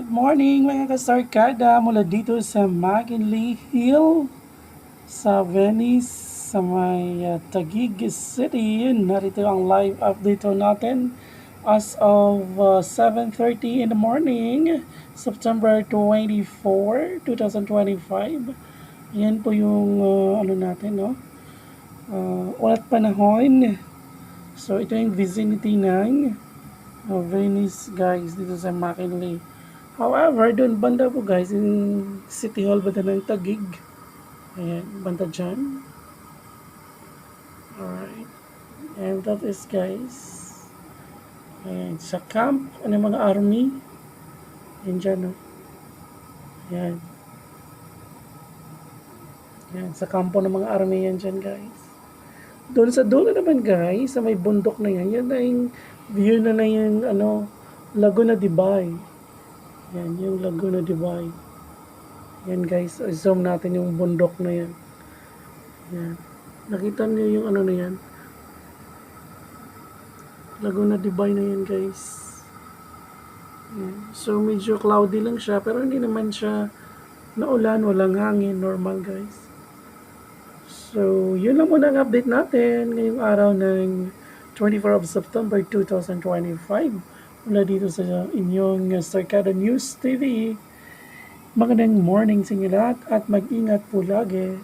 Good morning mga kasarkada mula dito sa McKinley Hill sa Venice sa may uh, Taguig City. Narito ang live update natin as of uh, 7.30 in the morning September 24, 2025. Yan po yung uh, ano natin no. Uh, ulat panahon. So ito yung vicinity ng uh, Venice guys dito sa McKinley. However, doon banda po guys, in City Hall banda ng Tagig. Ayan, banda dyan. Alright. And that is guys. Ayan, sa camp, ano mga army. Ayan dyan, no? Ayan. Ayan, sa kampo ng mga army yan dyan guys. Doon sa dulo naman guys, sa may bundok na yan, yan na yung view na na yung ano, Laguna de Bay. Yan, yung Laguna de Bay. Yan guys, zoom natin yung bundok na yan. Yan. Nakita niyo yung ano na yan? Laguna de Bay na yan guys. Yan. So medyo cloudy lang siya, pero hindi naman siya naulan, walang hangin, normal guys. So, yun lang muna ang update natin ngayong araw ng 24 of September 2025 mula dito sa inyong Sarkada News TV. Magandang morning sa inyo lahat at mag-ingat po lagi.